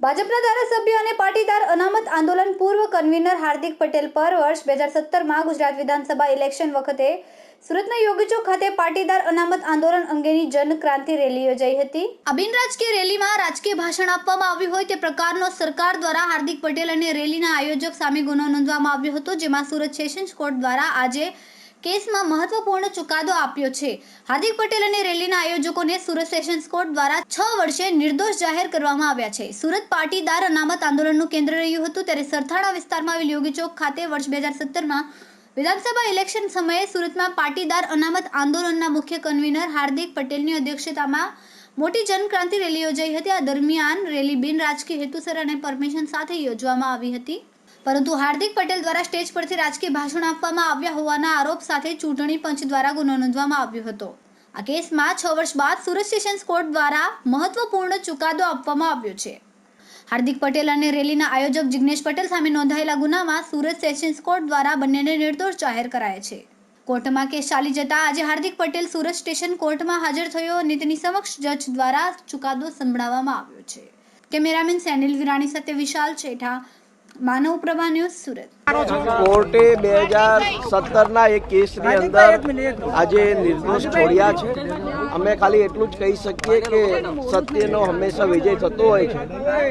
ભાજપના ધારાસભ્ય અને પાટીદાર અનામત આંદોલન પૂર્વ કન્વીનર હાર્દિક પટેલ પર વર્ષ બે હજાર સત્તરમાં ગુજરાત વિધાનસભા ઇલેક્શન વખતે સુરતના યોગીચોક ખાતે પાટીદાર અનામત આંદોલન અંગેની જનક્રાંતિ રેલી યોજાઈ હતી. આ બિન રાજકીય રેલીમાં રાજકીય ભાષણ આપવામાં આવ્યું હોય તે પ્રકારનો સરકાર દ્વારા હાર્દિક પટેલ અને રેલીના આયોજક સામે ગુનો નોંધવામાં આવ્યો હતો, જેમાં સુરત સેશન્સ કોર્ટ દ્વારા આજે કેસમાં મહત્વપૂર્ણ ચુકાદો આપ્યો છે. હાર્દિક પટેલ અને રેલીના આયોજકોને સુરત સેશન્સ કોર્ટ દ્વારા છ વર્ષે નિર્દોષ જાહેર કરવામાં આવ્યા છે. સુરત પાટીદાર અનામત આંદોલનનું કેન્દ્ર રહ્યું હતું ત્યારે સરથાણા વિસ્તારમાં આવેલ યોગી ચોક ખાતે વર્ષ બે હજાર સત્તરમાં વિધાનસભા ઇલેક્શન સમયે સુરતમાં પાટીદાર અનામત આંદોલનના મુખ્ય કન્વીનર હાર્દિક પટેલની અધ્યક્ષતામાં મોટી જનક્રાંતિ રેલી યોજાઈ હતી. આ દરમિયાન રેલી બિન રાજકીય હેતુસર અને પરમિશન સાથે યોજવામાં આવી હતી. પરંતુ હાર્દિક પટેલ દ્વારા સ્ટેજ પરથી રાજકીય ભાષણ આપવામાં આવ્યા હોવાના આરોપ સાથે ચૂંટણી પંચ દ્વારા ગુનો નોંધવામાં આવ્યો હતો. આ કેસમાં છ વર્ષ બાદ સુરત સેશન્સ કોર્ટ દ્વારા મહત્વપૂર્ણ ચુકાદો આપવામાં આવ્યો છે. હાર્દિક પટેલ અને રેલીના આયોજક જિગ્નેશ પટેલ સામે નોંધાયેલા ગુનામાં સુરત સેશન્સ કોર્ટ દ્વારા બંનેને નિર્દોષ જાહેર કરાયા છે. કોર્ટમાં કેસ ચાલી જતા આજે હાર્દિક પટેલ સુરત સ્ટેશન કોર્ટમાં હાજર થયો અને તેની સમક્ષ જજ દ્વારા ચુકાદો સંભળાવવામાં આવ્યો છે. કેમેરામેન સેનિલ વિરાણી સાથે વિશાલ છેઠા માનવ પ્રભા ન્યૂઝ સુરત. કોર્ટે બે હજાર સત્તરના એક કેસની અંદર આજે નિર્દોષ છોડ્યા છે. અમે ખાલી એટલું જ કહી શકીએ કે સત્યનો હંમેશા વિજય થતો હોય છે.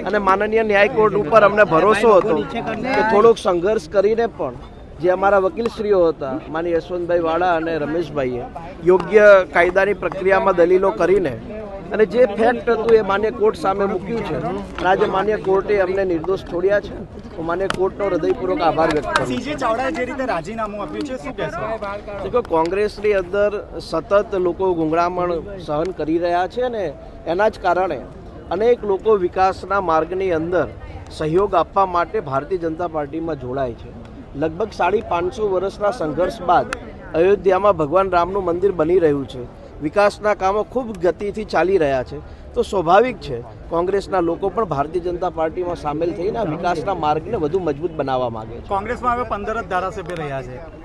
અને માનનીય ન્યાય કોર્ટ ઉપર અમને ભરોસો હતો કે થોડોક સંઘર્ષ કરીને પણ જે અમારા વકીલશ્રીઓ હતા માની યશવંતભાઈ વાળા અને રમેશભાઈએ, યોગ્ય કાયદાની પ્રક્રિયામાં દલીલો કરીને અને જે ફેક્ટ હતું એ માન્ય કોર્ટ સામે મૂક્યું છે. અને આજે માન્ય કોર્ટે અમને નિર્દોષ છોડ્યા છે. હું માન્ય કોર્ટનો હૃદયપૂર્વક આભાર વ્યક્ત કરું સીજે ચાવડાએ જે રીતે રાજીનામું આપ્યું છે શું કહેશો? દેખો કોંગ્રેસની અંદર સતત લોકો ગુંગળામણ સહન કરી રહ્યા છે ને એના જ કારણે અનેક લોકો વિકાસના માર્ગની અંદર સહયોગ આપવા માટે ભારતીય જનતા પાર્ટીમાં જોડાય છે. લગભગ સાડી પાંચસો વર્ષના સંઘર્ષ બાદ અયોધ્યામાં ભગવાન રામનું મંદિર બની રહ્યું છે. વિકાસના કામો ખૂબ ગતિથી ચાલી રહ્યા છે. તો સ્વાભાવિક છે, કોંગ્રેસના લોકો પણ ભારતીય જનતા પાર્ટીમાં સામેલ થઈને વિકાસના માર્ગને વધુ મજબૂત બનાવવા માંગે છે. કોંગ્રેસમાં હવે પંદર જ ધારાસભ્ય રહ્યા છે.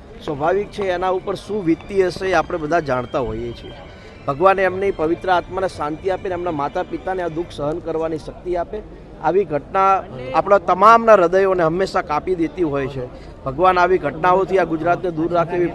સ્વાભાવિક છે એના ઉપર શું વીતતી હશે એ આપણે બધા જાણતા હોઈએ છીએ. ભગવાને એમની પવિત્ર આત્માને શાંતિ આપે ને એમના માતા પિતાને આ દુઃખ સહન કરવાની શક્તિ આપે. આવી ઘટના આપણા તમામના હૃદયોને હંમેશા કાપી દેતી હોય છે. ભગવાન આવી ઘટનાઓથી આ ગુજરાતને દૂર રાખે એવી